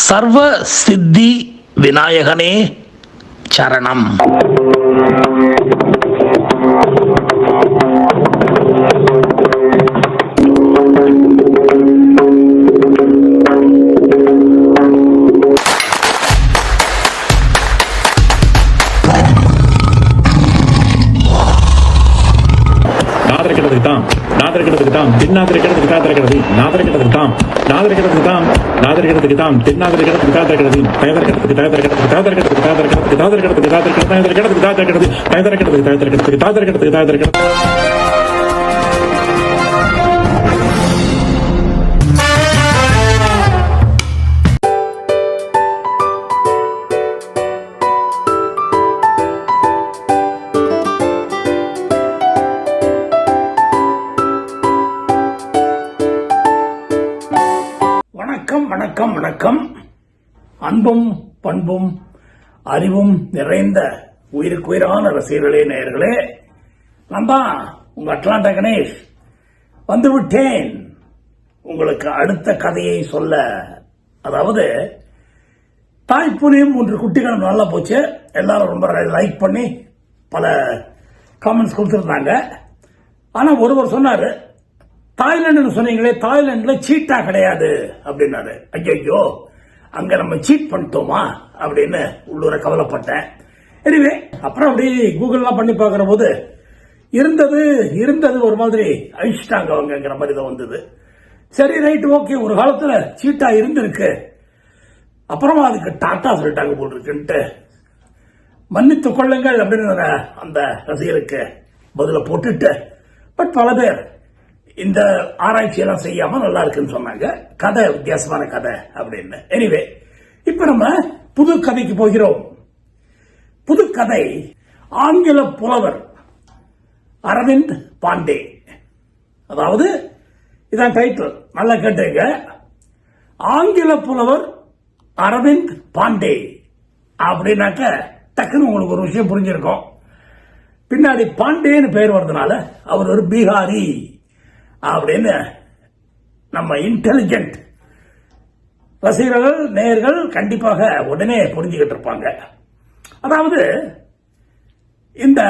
சர்வ சித்தி விநாயகனே சரணம். நாதரிக்கிறதுக்கு தாம் நாதரிக்கிறதுக்கு தான் தின்னாதரிக்கிறதுக்கு தாத்திருக்கிறது நாதரிக்கிறதுக்கு தாம் நாதரிக்கிறதுக்கு தாம் நாதரிக்கிறதுக்கு தாம் தின்னாதரிக்கிறதுக்கு தாத்திருக்கிறது தயதரிக்கிறதுக்கு தயதரிக்கிறதுக்கு தாதரிக்கிறதுக்கு தாதரகத்துக்கு தாதரிக்கிறதுக்கு தாதரிக்கிறதுக்கு தாதரகத்துக்கு தாதரிக்கிறது தாதரகத்துக்கு தாதரிக்கிறதுக்கு தாதரகத்துக்கு தாதரிக்கிறது அன்பும் பண்பும் அறிவும் நிறைந்த உயிருக்குயிரான ரசிகர்களே நேயர்களே. நான் தான் உங்க அட்லாண்டா கணேஷ் வந்து விட்டேன் உங்களுக்கு அடுத்த கதையை சொல்ல அதாவது தாய்ப்புலியும் ஒன்று குட்டிகளும் நல்லா போச்சு. எல்லாரும் ரொம்ப லைக் பண்ணி பல காமெண்ட்ஸ் கொடுத்துருந்தாங்க. ஆனா ஒருவர் சொன்னாரு தாய்லாந்து சொன்னீங்களே தாய்லாந்துல சீட்டா கிடையாது. அப்படின்னாரு. ஐயோ அங்க நம்ம சீட் பண்ணிட்டோமா? அப்படின்னு உள்ளூர கவலைப்பட்டேன். எனிவே அப்புறம் அப்படி கூகுள்லாம் பண்ணி பார்க்குற போது இருந்தது இருந்தது ஒரு மாதிரி அழிச்சிட்டாங்க அவங்கங்கிற மாதிரி தான் வந்தது. சரி ரைட் ஓகே ஒரு காலத்துல சீட்டா இருந்திருக்கு. அப்புறமா அதுக்கு டாட்டா சொல்லிட்டாங்க போல் இருக்குன்ட்டு. மன்னித்து கொள்ளுங்கள் அப்படின்னு அந்த ரசிகருக்கு பதில போட்டுட்டு பட் பல பேர் இந்த ஆராய்ச்சியெல்லாம் செய்யாமல் செய்யாம நல்லா இருக்குன்னு சொன்னாங்க. கதை வித்தியாசமான கதை அப்படின்னு. எனிவே இப்ப நம்ம புது கதைக்கு போகிறோம். புது கதை ஆங்கில புலவர் அரவிந்த் பாண்டே. அதாவது இதான் டைட்டில் நல்லா கேட்டுங்க. ஆங்கில புலவர் அரவிந்த் பாண்டே அப்படின்னாக்க டக்குன்னு உங்களுக்கு ஒரு விஷயம் புரிஞ்சிருக்கும். பின்னாடி பாண்டேன்னு பெயர் வர்றதுனால அவர் ஒரு பீகாரி. அப்படின்னு நம்ம இன்டெலிஜென்ட் ரசிகர்கள் நேயர்கள் கண்டிப்பாக உடனே புரிஞ்சுக்கிட்டு இருப்பாங்க. அதாவது இந்த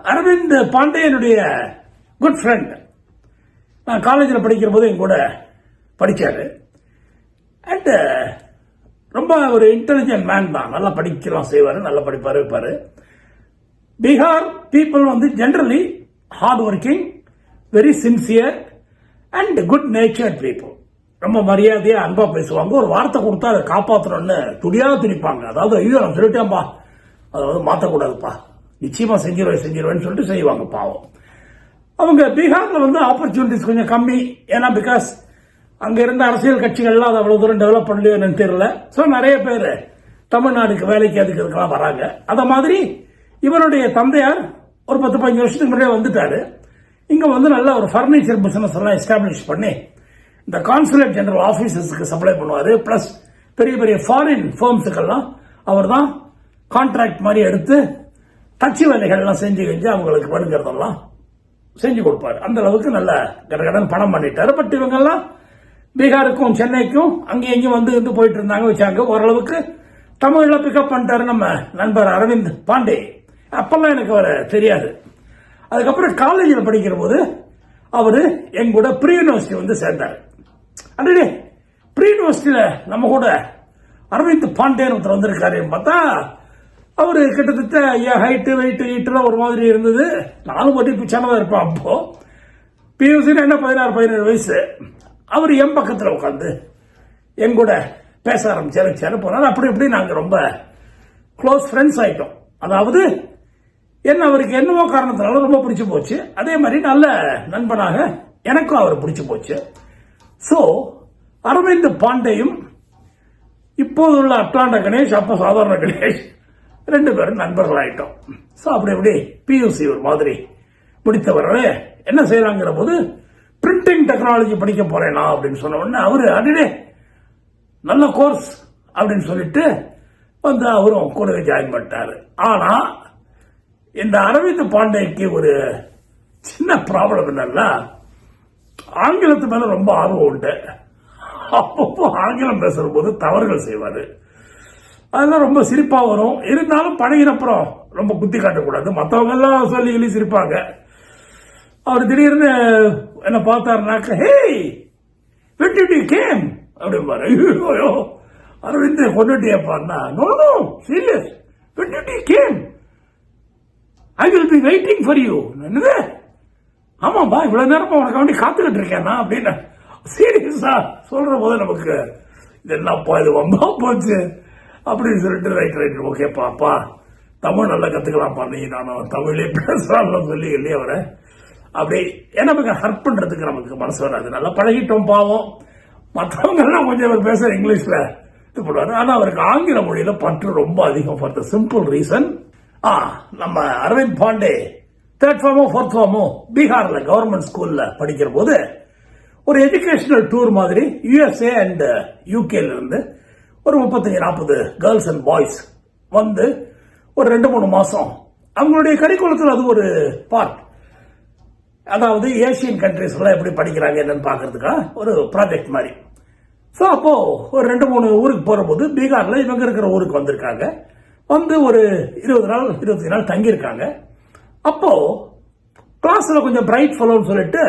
அரவிந்த் பாண்டியனுடைய குட் ஃப்ரெண்ட் நான் காலேஜில் படிக்கிற போது என் கூட படித்தார் அண்ட் ரொம்ப ஒரு இன்டெலிஜென்ட் மேன் தான். நல்லா படிக்கலாம் செய்வார் நல்லா படிப்பார் வைப்பார் பீகார் பீப்புள் வந்து generally hard working very sincere and good nature people ரொம்ப மரியாதையாக அன்பாக பேசுவாங்க. ஒரு வார்த்தை கொடுத்தா அதை காப்பாற்றணும்னு துடியாக துடிப்பாங்க. அதாவது ஐயோ நான் சொல்லிட்டேன்ப்பா. அதாவது மாற்றக்கூடாதுப்பா நிச்சயமாக செஞ்சிருவேன் செஞ்சிருவேன்னு சொல்லிட்டு செய்வாங்க பாவம். அவங்க பீகாரில் வந்து ஆப்பர்ச்சுனிட்டிஸ் கொஞ்சம் கம்மி. ஏன்னா பிகாஸ் அங்கே இருந்த அரசியல் கட்சிகள்லாம் அது அவ்வளோ தூரம் டெவலப் பண்ணலையோ என்னன்னு தெரியல. ஸோ நிறைய பேர் தமிழ்நாடுக்கு வேலைக்கு அதுக்கு இதுக்கெல்லாம் வராங்க. அதை மாதிரி இவனுடைய தந்தையார் ஒரு பத்து பதினஞ்சு வருஷத்துக்கு முன்னாடியே வந்துட்டாரு. இங்கே வந்து நல்ல ஒரு ஃபர்னிச்சர் பிஸ்னஸ் எல்லாம் எஸ்டாப்ளிஷ் பண்ணி இந்த கான்சுலேட் ஜெனரல் ஆஃபீஸர்ஸுக்கு சப்ளை பண்ணுவார். ப்ளஸ் பெரிய பெரிய ஃபாரின் ஃபேர்ம்ஸுக்கெல்லாம் அவர் தான் கான்ட்ராக்ட் மாதிரி எடுத்து தச்சு வேலைகள்லாம் செஞ்சு செஞ்சு அவங்களுக்கு வேணுங்கிறதெல்லாம் செஞ்சு கொடுப்பாரு. அந்த அளவுக்கு நல்ல கடகடன் பணம் பண்ணிட்டாரு. பட் இவங்கெல்லாம் பீகாருக்கும் சென்னைக்கும் அங்கேயும் இங்கேயும் வந்து வந்து போயிட்டு இருந்தாங்க வச்சாங்க. ஓரளவுக்கு தமிழில் பிக்கப் பண்ணிட்டாரு நம்ம நண்பர் அரவிந்த் பாண்டே. அப்பெல்லாம் எனக்கு அவர் தெரியாது. அதுக்கப்புறம் காலேஜில் படிக்கிற போது அவர் எங்கூட ப்ரீ யூனிவர்சிட்டி வந்து சேர்ந்தார். அன்றே ப்ரீ யூனிவர்சிட்டியில் நம்ம கூட அரவிந்த் பாண்டேன்னு ஒருத்தர் வந்திருக்காரு. பார்த்தா அவர் கிட்டத்தட்ட என் ஹைட்டு வெயிட்டு ஹீட்டுலாம் ஒரு மாதிரி இருந்தது. நானும் பட்டி பிச்சானதாக இருப்பேன் அப்போ. பியூசின்னு என்ன பதினாறு பதினேழு வயசு. அவர் என் பக்கத்தில் உட்காந்து என் கூட பேச ஆரம்பிச்சாரு சேர போனார் அப்படி இப்படி நாங்கள் ரொம்ப க்ளோஸ் ஃப்ரெண்ட்ஸ் ஆகிட்டோம் அதாவது என்ன அவருக்கு என்னவோ காரணத்தினால ரொம்ப பிடிச்சு போச்சு. அதே மாதிரி நல்ல நண்பனாக எனக்கும் அவர் பிடிச்சு போச்சு. ஸோ அரவிந்த் பாண்டேயும் இப்போது உள்ள அட்லாண்ட கணேஷ் அப்போ சாதாரண கணேஷ் ரெண்டு பேரும் நண்பர்களாயிட்டோம். ஸோ அப்படி அப்படி பியூசி ஒரு மாதிரி முடித்தவர்களே என்ன செய்யறாங்கிற போது பிரிண்டிங் டெக்னாலஜி படிக்க போறேனா அப்படின்னு சொன்ன உடனே அவர் அடடே நல்ல கோர்ஸ் அப்படின்னு சொல்லிட்டு வந்து அவரும் கூடவே ஜாயின் பண்ணிட்டாரு. ஆனால் இந்த அரவிந்த் பாண்டேக்கு ஒரு சின்ன ப்ராப்ளம் என்னன்னா ஆங்கிலத்து மேல ரொம்ப ஆர்வம் உண்டு. அப்பப்போ ஆங்கிலம் பேசுற போது தவறுகள் செய்வாரு. அதெல்லாம் ரொம்ப சிரிப்பா வரும். இருந்தாலும் பழகினப்புறம் ரொம்ப குத்தி காட்டக்கூடாது. மற்றவங்க எல்லாம் சொல்லி சொல்லி சிரிப்பாங்க. அவர் திடீர்னு என்ன பார்த்தாருனாக்க ஹேய் வெட்டி கேம் அப்படிம்பாரு. ஐயோ. அரவிந்த் கொண்டுட்டியப்பான்னா நோ நோ சீரியஸ் வெட்டி game I will be waiting for you என்னது? ஆமாப்பா இவ்வளவு நேரமா உனக்கு வேண்டி காத்துக்கிட்டு இருக்கேன் நான் அப்படின்னு சீரியஸா சொல்ற போது நமக்கு இது என்னப்பா இது வம்பா போச்சு? அப்படின்னு சொல்லிட்டு ரைட் ரைட் ஓகே பாப்பா. தமிழ் நல்லா கத்துக்கலாம்ப்பா நீ. நானும் தமிழே பேசலாம்னு சொல்லி இல்லையே அவரை. அப்படி ஏன்னா நமக்கு ஹர்ட் பண்றதுக்கு நமக்கு மனசு வராது. நல்லா பழகிட்டோம் பாவம். மற்றவங்க எல்லாம் கொஞ்சம் அவர் பேசுற இங்கிலீஷ்ல இது பண்ணுவாரு. ஆனா அவருக்கு ஆங்கில மொழியில பற்று ரொம்ப அதிகம் ஃபார் த சிம்பிள் ரீசன் நம்ம அரவிந்த் பாண்டே தேர்ட் ஃபார்மோ ஃபோர்த் ஃபார்மோ பீகாரில் கவர்மெண்ட் ஸ்கூலில் படிக்கிற போது ஒரு எஜுகேஷனல் டூர் மாதிரி யுஎஸ்ஏ அண்ட் யூகேலேருந்து ஒரு முப்பத்தஞ்சு நாற்பது கேர்ள்ஸ் அண்ட் பாய்ஸ் வந்து ஒரு ரெண்டு மூணு மாதம் அவங்களுடைய கரிக்குலத்தில் அது ஒரு பார்ட் அதாவது ஏசியன் கண்ட்ரிஸ் எப்படி படிக்கிறாங்க என்னன்னு பார்க்கறதுக்காக ஒரு ப்ராஜெக்ட் மாதிரி. ஸோ அப்போது ஒரு ரெண்டு மூணு ஊருக்கு போகிற போது பீகாரில் இவங்க இருக்கிற ஊருக்கு வந்திருக்காங்க. வந்து ஒரு இருபது நாள் இருபத்தஞ்சு நாள் தங்கியிருக்காங்க. அப்போ கிளாஸில் கொஞ்சம் பிரைட் ஃபெலோன்னு சொல்லிட்டு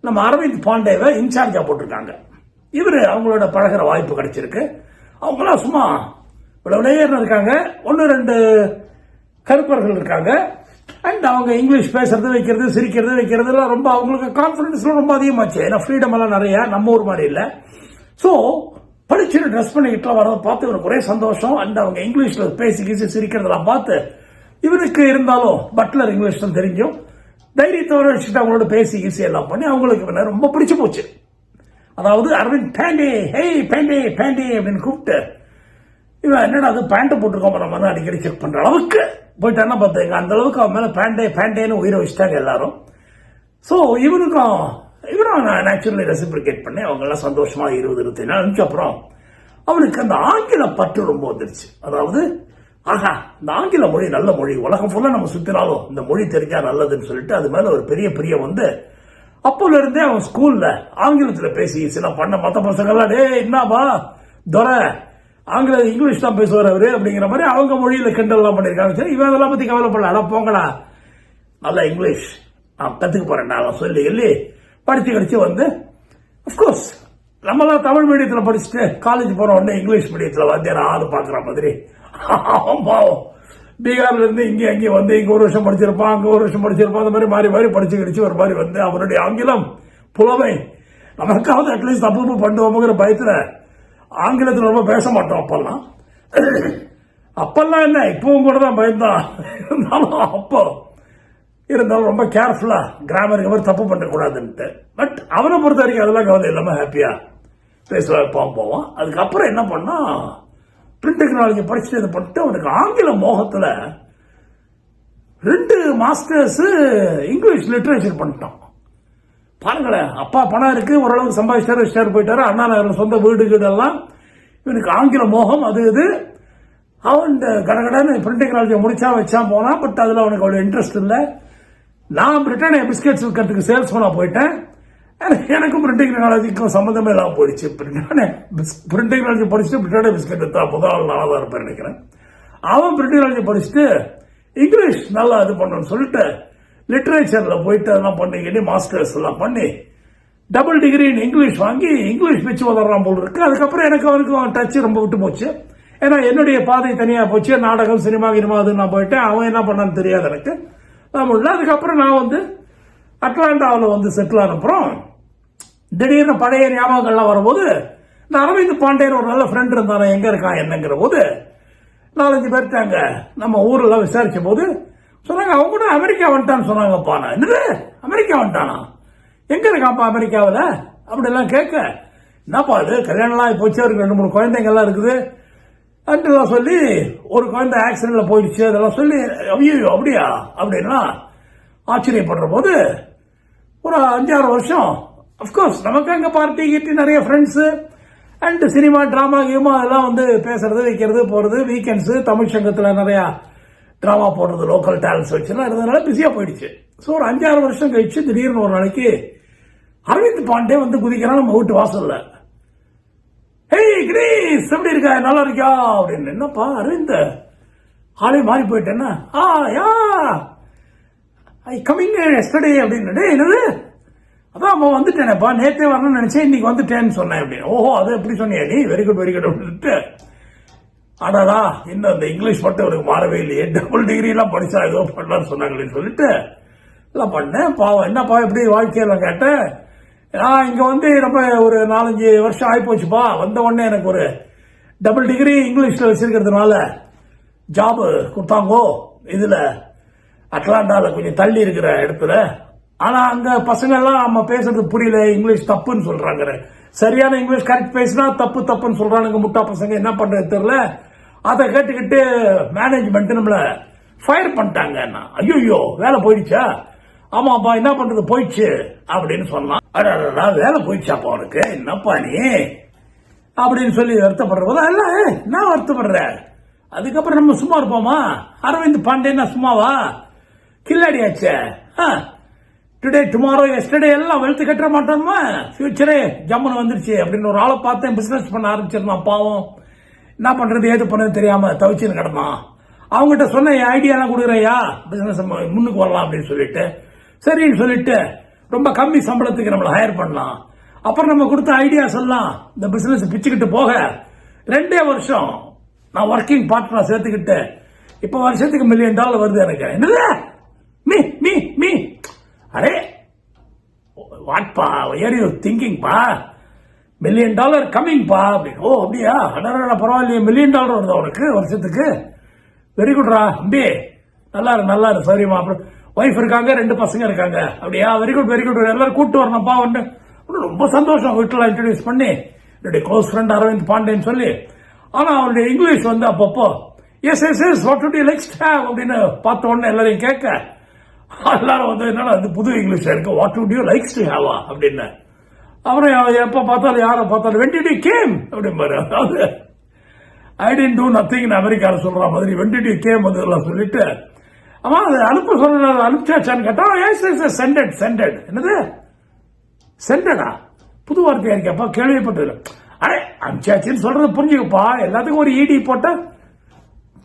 நம்ம அரவிந்த் பாண்டேவை இன்சார்ஜாக போட்டிருக்காங்க. இவர் அவங்களோட பழகுற வாய்ப்பு கிடைச்சிருக்கு. அவங்களாம் சும்மா விளையாடுன்னு இருக்காங்க. ஒன்று ரெண்டு கருப்பர்கள் இருக்காங்க. அண்ட் அவங்க இங்கிலீஷ் பேசுறது வைக்கிறது சிரிக்கிறது வைக்கிறதுலாம் ரொம்ப அவங்களுக்கு கான்ஃபிடன்ஸ்லாம் ரொம்ப அதிகமாச்சு. ஏன்னா ஃப்ரீடம் எல்லாம் நிறையா நம்ம ஊர் மாதிரி இல்லை. ஸோ படிச்சுட்டு ட்ரெஸ் பண்ணிக்கிட்டுலாம் வரதை பார்த்து இவனுக்கு ஒரே சந்தோஷம். அண்ட் அவங்க இங்கிலீஷில் பேசி கீசி சிரிக்கிறதெல்லாம் பார்த்து இவனுக்கு இருந்தாலும் பட்லர் இங்கிலீஷ் தான் தெரிஞ்சும் தைரியத்தோட வச்சுட்டு அவங்களோட பேசி கீசி எல்லாம் பண்ணி அவங்களுக்கு ரொம்ப பிடிச்சு போச்சு. அதாவது அரவிந்த் பேண்டே ஹேய் பேண்டே பேண்டே அப்படின்னு கூப்பிட்டு இவன் என்னடா அது பேண்ட்டை போட்டிருக்கோம் நம்ம தான் அடிக்கடி செக் பண்ணுற அளவுக்கு. போயிட்டான்னா பார்த்தீங்க அந்த அளவுக்கு அவன் மேலே பேண்டே பேண்டேன்னு உயிரை வச்சுட்டாங்க எல்லாரும். ஸோ இவனுக்கும் இவனும் நான் நேச்சுரலி ரெசிப்ரிகேட் பண்ணி அவங்கெல்லாம் சந்தோஷமாக இருபது இருபத்தி நாலு நிமிஷம் அப்புறம் அவனுக்கு அந்த ஆங்கில பற்று ரொம்ப வந்துருச்சு. அதாவது ஆஹா இந்த ஆங்கில மொழி நல்ல மொழி உலகம் ஃபுல்லாக நம்ம சுற்றினாலும் இந்த மொழி தெரிஞ்சா நல்லதுன்னு சொல்லிட்டு அது மேலே ஒரு பெரிய பிரியம் வந்து அப்போல இருந்தே அவன் ஸ்கூலில் ஆங்கிலத்தில் பேசி சில பண்ண மற்ற பசங்கள்லாம் டே என்னப்பா துரை ஆங்கில இங்கிலீஷ் தான் பேசுவார் அவரு அப்படிங்கிற மாதிரி அவங்க மொழியில் கிண்டல்லாம் பண்ணியிருக்காங்க. சரி இவன் அதெல்லாம் பற்றி கவலைப்படல. அட போங்கடா. நல்லா இங்கிலீஷ். நான் கற்றுக்க போகிறேன் நான் சொல்லி சொல்லி படித்து கடிச்சு வந்து அஃப்கோர்ஸ் நம்மளாம் தமிழ் மீடியத்தில் படிச்சுட்டு காலேஜ் போன உடனே இங்கிலீஷ் மீடியத்தில் வந்து ஆள் பார்க்குற மாதிரி? பாவம் பீகார்ல இருந்து இங்கே அங்கேயும் வந்து இங்கே ஒரு வருஷம் படிச்சிருப்பான் அங்கே ஒரு வருஷம் படிச்சிருப்பான் அந்த மாதிரி மாறி மாறி படிச்சு கிடிச்சு ஒரு மாதிரி வந்து அவனுடைய ஆங்கிலம் புலமை. நமக்காவது அட்லீஸ்ட் தப்பு பண்ணுவோமுங்கிற பயத்தில் ஆங்கிலத்தில் ரொம்ப பேச மாட்டோம் அப்பெல்லாம். அப்பெல்லாம் என்ன? இப்பவும் கூட தான் பயந்தான். இருந்தாலும் அப்போ இருந்தாலும் ரொம்ப கேர்ஃபுல்லா கிராமருக்கு மாதிரி தப்பு பண்ணக்கூடாதுன்ட்டு. பட் அவனை பொறுத்த வரைக்கும் அதெல்லாம் கவலை இல்லாமல் ஹாப்பியாக பேசுவா போவோம் போவான். அதுக்கப்புறம் என்ன பண்ணால் பிரிண்ட் டெக்னாலஜி படிச்சுட்டு இது பண்ணிட்டு அவனுக்கு ஆங்கில மோகத்தில் ரெண்டு மாஸ்டர்ஸு இங்கிலீஷ் லிட்ரேச்சர் பண்ணிட்டான். பாருங்களேன் அப்பா பணம் இருக்குது ஓரளவுக்கு சம்பாதிச்சாரு ஷேர் போயிட்டாரு அண்ணா நகர்ல சொந்த வீடு வீடு இவனுக்கு ஆங்கில மோகம் அது இது. அவன் கடகடன்னு பிரிண்ட் டெக்னாலஜியை முடிச்சா வச்சா போனான் பட் அதில் அவனுக்கு அவ்வளோ இன்ட்ரெஸ்ட் இல்லை. நான் பிரிட்டானியா பிஸ்கெட்ஸ் விற்கிறதுக்கு சேல்ஸ் போயிட்டேன். எனக்கு- எனக்கும் பிரிண்டிங் டெக்னாலஜிக்கும் சம்மந்தமே இல்லாமல் போயிடுச்சு. பிரிண்டிங் பிரிண்ட் டெக்னாலஜி படிச்சுட்டு பிரிட்டானியா பிஸ்கெட் வித்தா முதல் நாளாக தான் இருப்பேன் நினைக்கிறேன். அவன் பிரிண்ட் டெக்னாலஜி படிச்சுட்டு இங்கிலீஷ் நல்லா இது பண்ணணும்னு சொல்லிட்டு லிட்ரேச்சரில் போயிட்டு அதெல்லாம் பண்ணி மாஸ்டர்ஸ் எல்லாம் பண்ணி டபுள் டிகிரி இன் இங்கிலீஷ் வாங்கி இங்கிலீஷ் வச்சு வளர்றான் போல் இருக்கு. அதுக்கப்புறம் எனக்கு அவருக்கும் டச் ரொம்ப விட்டு போச்சு. ஏன்னா என்னுடைய பாதை தனியாக போச்சு. நாடகம் சினிமா கினிமா அது நான் போயிட்டேன். அவன் என்ன பண்ணான்னு தெரியாது எனக்கு. தமிழ்ல அதுக்கப்புறம் நான் வந்து அட்லாண்டாவில் வந்து செட்டில் ஆனப்புறம் திடீர்னு பழைய ஞாபகங்கள்லாம் வரும்போது இந்த அரவிந்த் பாண்டியன் ஒரு நல்ல ஃப்ரெண்ட் இருந்தானே எங்கே இருக்கான் என்னங்கிற போது நாலஞ்சு பேர்த்தாங்க நம்ம ஊர்ல விசாரித்த போது சொன்னாங்க அவங்க கூட அமெரிக்கா வந்துட்டான்னு சொன்னாங்கப்பா நான். என்னது? அமெரிக்கா வந்துட்டானா? எங்கே இருக்கான்ப்பா அமெரிக்காவில்? அப்படிலாம் கேட்க என்னப்பா அது கல்யாணம்லாம் போச்சு அவருக்கு ரெண்டு மூணு குழந்தைங்கள்லாம் இருக்குது. அன்றெல்லாம் சொல்லி ஒரு குழந்தை ஆக்சிடென்ட்ல போயிடுச்சு அதெல்லாம் சொல்லி ஐயோ அப்படியா? அப்படின்னா ஆச்சரியப்படுற போது ஒரு அஞ்சாறு வருஷம் அஃப்கோர்ஸ் நமக்கு அங்க பார்ட்டி கீட்டி நிறைய ஃப்ரெண்ட்ஸ் அண்ட் சினிமா டிராமா கீமா அதெல்லாம் வந்து பேசுறது வைக்கிறது போறது வீக்கெண்ட்ஸ் தமிழ் சங்கத்தில் நிறைய டிராமா போடுறது லோக்கல் டேலண்ட்ஸ் வச்சுலாம் இருந்ததுனால பிஸியா போயிடுச்சு. ஸோ ஒரு அஞ்சாறு வருஷம் கழிச்சு திடீர்னு ஒரு நாளைக்கு அரவிந்த் பாண்டே வந்து குதிக்கிறான் நம்ம வீட்டு வாசல்ல. ஹேய் கிரீஸ் எப்படி இருக்க? நல்லா இருக்கியா? அப்படின்னு. என்னப்பா அரவிந்த? ஆளே மாறி போயிட்டேன்னா? ஆ யா. ஐ கமிங் எஸ்டர்டே அப்படின்னு. டே என்னது? அதான் அவன் வந்துட்டேனேப்பா. நேற்றே வரணும்னு நினச்சேன் இன்னைக்கு வந்துட்டேன்னு சொன்னேன் அப்படின்னு ஓஹோ அது எப்படி சொன்னியா நீ? வெரி குட் வெரி குட் அப்படின்ட்டு. அடாடா இன்னும் அந்த இங்கிலீஷ் மட்டும் அவருக்கு மாறவே இல்லையே. டபுள் டிகிரி எல்லாம் ஏதோ பண்ணலான்னு சொன்னாங்களேன்னு சொல்லிட்டு. எல்லாம் பண்ணேன் பாவம். என்னப்பா எப்படி வாழ்க்கையெல்லாம் கேட்டேன்? நான் இங்கே வந்து ரொம்ப ஒரு நாலஞ்சு வருஷம் ஆகிப்போச்சுப்பா வந்த உடனே எனக்கு ஒரு டபுள் டிகிரி இங்கிலீஷில் வச்சிருக்கிறதுனால ஜாபு கொடுத்தாங்கோ. இதில் அட்லாண்டாவில் கொஞ்சம் தள்ளி இருக்கிற இடத்துல. ஆனால் அங்கே பசங்கள்லாம் நம்ம பேசுறது புரியல. இங்கிலீஷ் தப்புன்னு சொல்கிறாங்க சரியான இங்கிலீஷ் கரெக்ட் பேசினா தப்பு தப்புன்னு சொல்கிறானுங்க முட்டா பசங்க. என்ன பண்ணுறது தெரில அதை கேட்டுக்கிட்டு மேனேஜ்மெண்ட் நம்மளை ஃபயர் பண்ணிட்டாங்க ஐயோ வேலை போயிடுச்சா? ஆமாப்பா என்ன பண்ணுறது போயிடுச்சு அப்படின்னு சொன்னான். அடடா வேலை போயிடுச்சாப்பா உனக்கு? என்னப்பா நீ? அப்படின்னு சொல்லி வருத்தப்படுற போது அல்ல நான் வருத்தப்படுறேன் அதுக்கப்புறம் நம்ம சும்மா இருப்போமா? அரவிந்த் பாண்டேன்னா சும்மாவா? கில்லாடியாச்சே டுடே டுமாரோ எஸ்டர்டே எல்லாம் வெளுத்து கட்ட மாட்டோமா? ஃபியூச்சரே ஜம்முன்னு வந்துருச்சு. அப்படின்னு ஒரு ஆளை பார்த்தேன் பிசினஸ் பண்ண ஆரம்பிச்சிருந்தான் பாவம். என்ன பண்றது ஏது பண்ணது தெரியாம தவிச்சுன்னு கிடந்தான் அவங்ககிட்ட சொன்ன ஐடியாலாம் கொடுக்குறையா பிசினஸ் முன்னுக்கு வரலாம் அப்படின்னு சொல்லிட்டு. சரின்னு சொல்லிட்டு ரொம்ப கம்மி சம்பளத்துக்கு நம்மளை ஹையர் பண்ணலாம். அப்புறம் நம்ம கொடுத்த ஐடியாஸ் எல்லாம் இந்த பிஸ்னஸ் பிச்சுக்கிட்டு போக ரெண்டே வருஷம் நான் ஒர்க்கிங் பார்ட்னர் சேர்த்துக்கிட்டு இப்போ வருஷத்துக்கு மில்லியன் டாலர் வருது எனக்கு. என்னது? மீ மீ மீ அரே வாட்பா ஏர் யூ திங்கிங் பா மில்லியன் டாலர் கம்மிங் பா அப்படின்னு. ஓ அப்படியா? அடடா பரவாயில்லையே மில்லியன் டாலர் வருதா உனக்கு வருஷத்துக்கு? வெரி குட்ரா அம்பி. நல்லா இரு நல்லா இரு சரிம்மா அப்புறம் ஒய்ஃப் இருக்காங்க ரெண்டு பசங்க இருக்காங்க. அப்படியா? வெரி குட் வெரி குட் எல்லாரும் கூட்டு வரணும்ப்பா ஒன்று ரொம்ப சந்தோஷம் வீட்டில் இன்ட்ரடியூஸ் பண்ணி. என்னுடைய க்ளோஸ் ஃப்ரெண்ட் அரவிந்த் பாண்டேன்னு சொல்லி. ஆனால் அவருடைய இங்கிலீஷ் வந்து அப்பப்போ yes yes yes what to next have அப்படின்னு பார்த்த உடனே எல்லாரையும் கேட்க எல்லாரும் வந்து என்னடா அது புது இங்கிலீஷ் இருக்கு? What would you likes to Hewa அப்படின்னு. அப்புறம் எப்போ பார்த்தாலும் யாரை பார்த்தாலும் வென் கேம் அப்படிம்பாரு. அதாவது ஐ டென்ட் டூ நத்திங் அமெரிக்காவில் சொல்ற மாதிரி வென் கேம் வந்து சொல்லிட்டு அவன் அது அனுப்ப சொல்ற அனுப்பிச்சாச்சான்னு கேட்டா எஸ் எஸ் சென்டட் சென்டட் என்னது? சென்டடா புது வார்த்தையா இருக்கப்பா கேள்விப்பட்டது அடே அனுப்பிச்சாச்சுன்னு சொல்றது புரிஞ்சுக்கப்பா. எல்லாத்துக்கும் ஒரு இடி போட்டா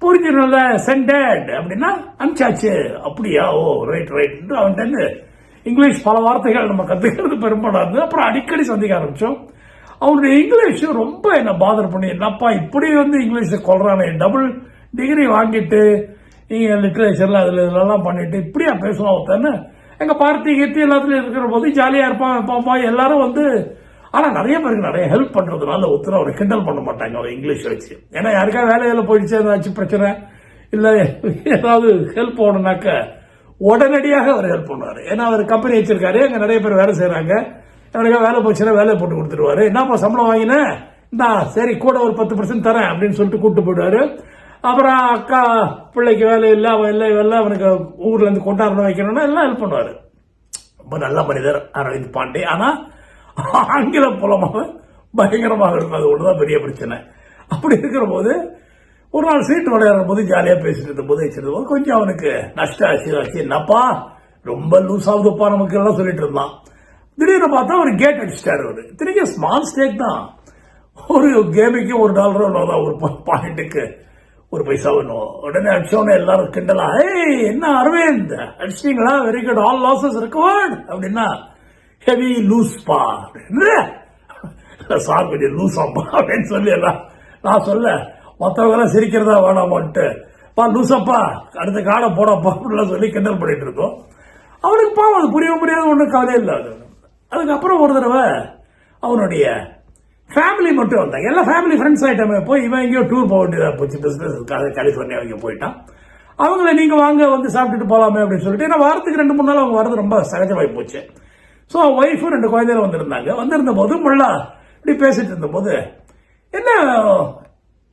புரிஞ்சிடும்ல சென்டட் அப்படின்னா அனுப்பிச்சாச்சு. அப்படியா? ஓ ரைட் ரைட் அவன்கிட்ட இங்கிலீஷ் பல வார்த்தைகள் நம்ம கத்துக்கிறது இருந்தது. அப்புறம் அடிக்கடி சந்திக்க ஆரம்பிச்சோம். அவனுடைய இங்கிலீஷ் ரொம்ப என்ன பாதர் பண்ணி என்னப்பா இப்படி வந்து இங்கிலீஷ் கொள்றானே டபுள் டிகிரி வாங்கிட்டு நீங்க லிட்ரேச்சரில் அதில் இதெல்லாம் பண்ணிட்டு இப்படியா பேசுவான் ஒருத்தன்னு. எங்கள் பார்ட்டி கீர்த்தி எல்லாத்துலேயும் இருக்கிற போது ஜாலியாக இருப்பான் வைப்பாப்பா எல்லாரும் வந்து ஆனால் நிறைய பேருக்கு நிறைய ஹெல்ப் பண்ணுறதுனால ஒருத்தர் அவரை கிண்டல் பண்ண மாட்டாங்க அவர் இங்கிலீஷ் வச்சு. ஏன்னா யாருக்கா வேலையில் போயிடுச்சு ஏதாச்சும் பிரச்சனை இல்லை ஏதாவது ஹெல்ப் போகணுன்னாக்க உடனடியாக அவர் ஹெல்ப் பண்ணுவார். ஏன்னா அவர் கம்பெனி வச்சிருக்காரு அங்கே நிறைய பேர் வேலை செய்கிறாங்க அவனுக்கா வேலை போச்சுன்னா வேலையை போட்டு கொடுத்துருவாரு. என்னப்பா சம்பளம் வாங்கினேன் இந்தா சரி கூட ஒரு பத்து பர்சன்ட் தரேன் அப்படின்னு சொல்லிட்டு கூப்பிட்டு போயிடுவாரு. அப்புறம் அக்கா பிள்ளைக்கு வேலை இல்லை அவன் இல்லை எல்லாம் அவனுக்கு ஊர்ல இருந்து கொண்டாடணும் வைக்கணும்னா எல்லாம் ஹெல்ப் பண்ணுவாரு. ரொம்ப நல்ல மனிதர் அரவிந்த் பாண்டே. ஆனா ஆங்கில புலமாக பயங்கரமாக இருந்தது தான் பெரிய பிரச்சனை. அப்படி இருக்கிற போது ஒரு நாள் சீட்டு விளையாடுற போது ஜாலியாக பேசிட்டு இருந்த போது வச்சிருந்த போது கொஞ்சம் அவனுக்கு நஷ்டம் ஆச்சு ஆச்சு. என்னப்பா ரொம்ப லூஸ் ஆகுதுப்பா நமக்கு எல்லாம் சொல்லிட்டு இருந்தான். திடீர்னு பார்த்தா ஒரு கேட் அடிச்சிட்டாரு அவரு. திரும்பி ஸ்மால் ஸ்டேக் தான். ஒரு கேமுக்கு ஒரு டாலரோ தான் ஒரு பாயிண்ட்டுக்கு ஒரு பைசா வேணும். உடனே அடிச்சோடனே எல்லாரும் கிண்டலா ஏய் என்ன Aravind? அடிச்சிட்டீங்களா? Very good all losses recovered அப்படின்னா ஹெவி லூஸ் பா அப்படின்னு சார் கொஞ்சம் லூஸ் அப்பா அப்படின்னு சொல்லி எல்லாம் நான் சொல்ல மற்றவங்களாம் சிரிக்கிறதா வேணாமான்ட்டு. பா லூசப்பா அடுத்த காடை போடப்பா அப்படின்லாம் சொல்லி கிண்டல் பண்ணிட்டு இருக்கோம். அவனுக்கு பாவம் அது புரிய முடியாத ஒன்றும் கவலை இல்லை அது அதுக்கப்புறம் ஒரு தடவை அவனுடைய ஃபேமிலி மட்டும் வந்தாங்க எல்லாம் ஃபேமிலி ஃப்ரெண்ட்ஸ் ஆகிட்டாங்க போய் இவன் எங்கேயோ டூர் போக வேண்டியதாக போச்சு. பிசினஸ் கலிஃபோர்னியா அவங்க போயிட்டான் அவங்கள நீங்கள் வாங்க வந்து சாப்பிட்டுட்டு போகலாமே அப்படின்னு சொல்லிட்டு ஏன்னா வாரத்துக்கு ரெண்டு மூணு நாள் அவங்க வரது ரொம்ப சகஜமாகி போச்சு. ஸோ ஒய்ஃபும் ரெண்டு குழந்தைகள் வந்திருந்தாங்க. வந்திருந்த போது முள்ளா இப்படி பேசிட்டு இருந்த போது என்ன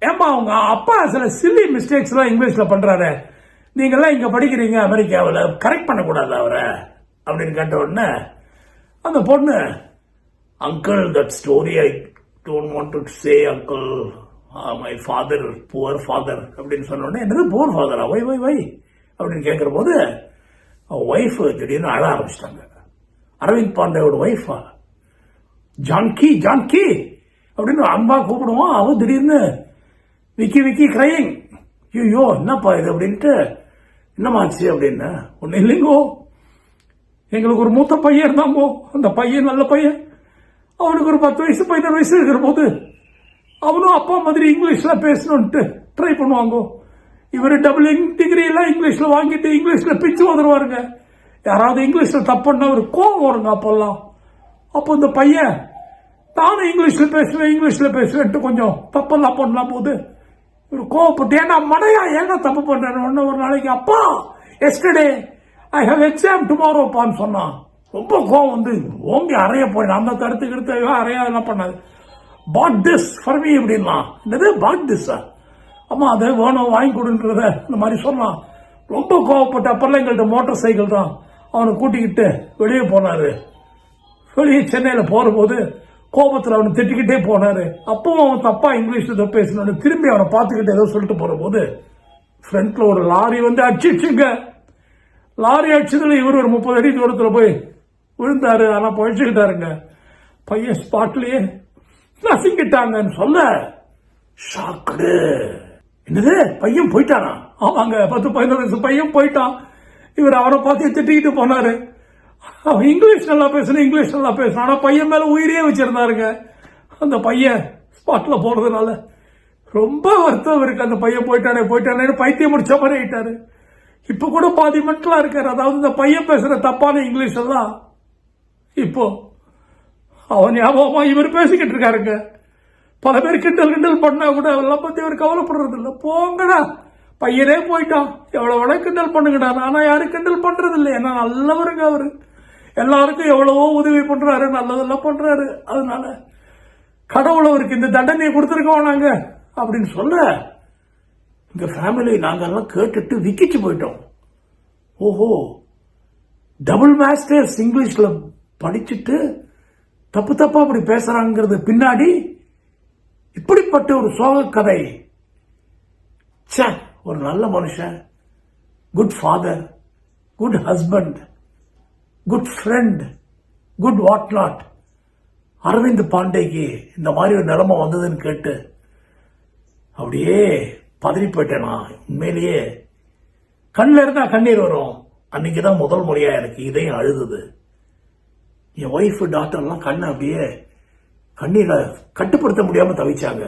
ஏம்மா அவங்க அப்பா சில சில்லி மிஸ்டேக்ஸ்லாம் இங்கிலீஷில் பண்ணுறாரு நீங்கள்லாம் இங்கே படிக்கிறீங்க அமெரிக்காவில். கரெக்ட் பண்ணக்கூடாது அவரை. அப்படின்னு கேட்ட உடனே அந்த பொண்ணு uncle that story I don't want to say uncle my father poor father அப்படின்னு சொன்னோடனே என்னது புவர் ஃபாதரா வை வை வை அப்படின்னு கேட்குற போது ஒய்ஃப் திடீர்னு அழ ஆரம்பிச்சிட்டாங்க. அரவிந்த் பாண்டேவோட ஒய்ஃபா ஜான்கி ஜான்கி அப்படின்னு அன்பா கூப்பிடுவோம் அவ திடீர்னு விக்கி விக்கி கிரையிங் ஐயோ என்னப்பா இது? அப்படின்ட்டு என்னமாச்சு அப்படின்னு ஒன்றும் இல்லைங்கோ. எங்களுக்கு ஒரு மூத்த பையன் இருந்தாங்கோ. அந்த பையன் நல்ல பையன். அவனுக்கு ஒரு பத்து வயசு பதினாறு வயசு இருக்கிற போது அவனும் அப்பா மாதிரி இங்கிலீஷில் பேசணுன்ட்டு ட்ரை பண்ணுவாங்க. இவர் டபுள் டிகிரி எல்லாம் இங்கிலீஷில் வாங்கிட்டு இங்கிலீஷில் பிச்சு வந்துடுவாருங்க யாராவது இங்கிலீஷில் தப்புன்னா ஒரு கோவம் வருங்க அப்போல்லாம். அப்போ இந்த பையன் நானும் இங்கிலீஷில் பேசுவேன் இங்கிலீஷில் பேசுவேன்ட்டு கொஞ்சம் தப்பெல்லாம் பண்ணலாம் போது ஒரு கோவப்பட்டு ஏன்னா மடையா ஏன்னா தப்பு பண்றேன்னு? ஒரு நாளைக்கு அப்பா எஸ்டர்டே ஐ ஹவ் எக்ஸாம் டுமாரோப்பான்னு சொன்னான். ரொம்ப கோவம் வந்து ஓம்பி அறைய போய் அந்த தடுத்து கிடுத்து அறையா என்ன பண்ணாது. பாட் திஸ் ஃபார் மீ அப்படின்னா என்னது? பாட் திஸ் அம்மா அதை வேணும் வாங்கி கொடுன்றத இந்த மாதிரி சொன்னான். ரொம்ப கோவப்பட்ட அப்பெல்லாம் எங்கள்கிட்ட மோட்டார் சைக்கிள் தான். அவனை கூட்டிக்கிட்டு வெளியே போனாரு. வெளியே சென்னையில் போகிறபோது கோபத்தில் அவனை திட்டிக்கிட்டே போனார். அப்பவும் அவன் தப்பாக இங்கிலீஷில் ஏதோ பேசணும்னு திரும்பி அவனை பார்த்துக்கிட்டு ஏதோ சொல்லிட்டு போற போது ஒரு லாரி வந்து அடிச்சிச்சுங்க லாரி அடிச்சதுல இவர் ஒரு முப்பது அடி தூரத்தில் போய் விழுந்தாரு ஆனா பழிச்சுக்கிட்டாருங்க. பையன் ஸ்பாட்லயே நசிங்கிட்டாங்கன்னு சொல்ல ஷாக்குடு. என்னது? பையன் போயிட்டானா? ஆமாங்க பத்து பதினோரு வயசு பையன் போயிட்டான். இவர் அவரை பார்த்து திட்டிக்கிட்டு போனாரு. அவன் இங்கிலீஷ் நல்லா பேசணும் இங்கிலீஷ் நல்லா பேசணும் ஆனா பையன் மேல உயிரே வச்சிருந்தாருங்க. அந்த பையன் ஸ்பாட்ல போனதுனால ரொம்ப வருத்தம் இருக்கு. அந்த பையன் போயிட்டானே போயிட்டானே பைத்தியம் முடிச்ச மாதிரி ஆயிட்டாரு. இப்ப கூட பாதி மட்டும் இருக்காரு. அதாவது இந்த பையன் பேசுற தப்பான இங்கிலீஷ் எல்லாம் இப்போ அவன் ஞாபகமா இவர் பேசிக்கிட்டு இருக்காருங்க. பல பேர் கிண்டல் கிண்டல் பண்ணா கூட அதெல்லாம் பத்தி அவர் கவலைப்படுறது இல்லை போங்கடா. பையனே போயிட்டான். எவ்வளவு வேணா கிண்டல் பண்ணுங்கடா. ஆனா யாரும் கிண்டல் பண்றது இல்லை ஏன்னா நல்லவருங்க அவரு. எல்லாருக்கும் எவ்வளவோ உதவி பண்றாரு நல்லதெல்லாம் பண்றாரு. அதனால கடவுள் அவருக்கு இந்த தண்டனையை கொடுத்துருக்கோம் நாங்க. அப்படின்னு சொல்ல இந்த ஃபேமிலி நாங்கெல்லாம் கேட்டுட்டு விக்கிச்சு போயிட்டோம். ஓஹோ. டபுள் மாஸ்டர்ஸ் இங்கிலீஷ்ல படிச்சுட்டு தப்பு தப்பா அப்படி பேசுறாங்கிறது பின்னாடி இப்படிப்பட்ட ஒரு சோக கதை. ச்சே ஒரு நல்ல மனுஷன் good father good husband good friend good what not Aravind பாண்டேக்கு இந்த மாதிரி ஒரு நிலைமை வந்ததுன்னு கேட்டு அப்படியே பதறி போயிட்டேனா உண்மையிலேயே கண்ணில் இருந்தா கண்ணீர் வரும். அன்னைக்கு தான் முதல் முறையாக எனக்கு இதையும் அழுதுது என் ஒய்ஃப் டாக்டர்லாம் கண்ணை அப்படியே கண்ணீரை கட்டுப்படுத்த முடியாமல் தவிச்சாங்க.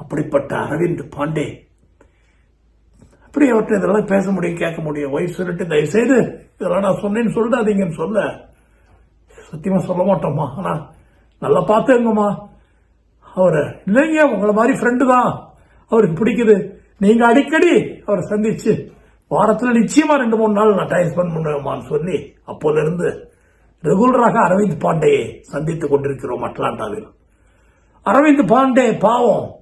அப்படிப்பட்ட அரவிந்த் பாண்டே. எப்படி அவர்கிட்ட இதெல்லாம் பேச முடியும் கேட்க முடியும். ஒய்ஃப் சொல்லிட்டு தயவு செய்து இதெல்லாம் நான் சொன்னேன்னு சொல்லாதீங்கன்னு சொல்ல. சத்தியமாக சொல்ல மாட்டோம்மா ஆனால் நல்லா பார்த்துங்கம்மா அவரை இல்லைங்க உங்களை மாதிரி ஃப்ரெண்டு தான். அவருக்கு பிடிக்குது. நீங்கள் அடிக்கடி அவரை சந்திச்சு வாரத்தில் நிச்சயமாக ரெண்டு மூணு நாள் நான் டைம் ஸ்பெண்ட் பண்ணுவேம்மான்னு சொல்லி அப்போலேருந்து ரெகுலராக அரவிந்த் பாண்டேயை சந்தித்துக் கொண்டிருக்கிறோம் அட்லாண்டாவில். அரவிந்த் பாண்டே பாவம்.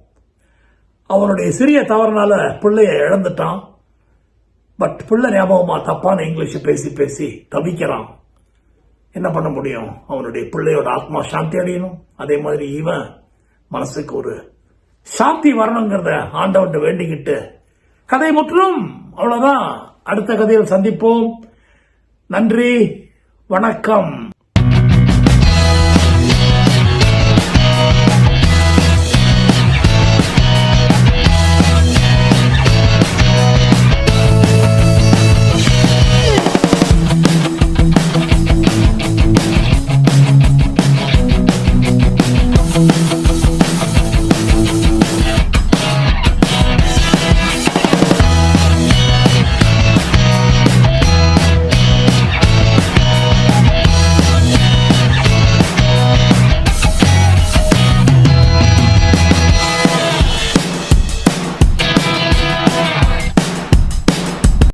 அவனுடைய சிறிய தவறுனால பிள்ளைய இழந்துட்டான். பட் பிள்ளை ஞாபகமா தப்பான இங்கிலீஷ் பேசி பேசி தவிக்கிறான். என்ன பண்ண முடியும்? அவனுடைய பிள்ளையோட ஆத்மா சாந்தி அடையணும். அதே மாதிரி இவன் மனசுக்கு ஒரு சாந்தி வரணுங்கிறத ஆண்டவன் வேண்டிக்கிட்டு கதை முற்றும் அவ்வளவுதான். அடுத்த கதையில் சந்திப்போம். நன்றி. வணக்கம்.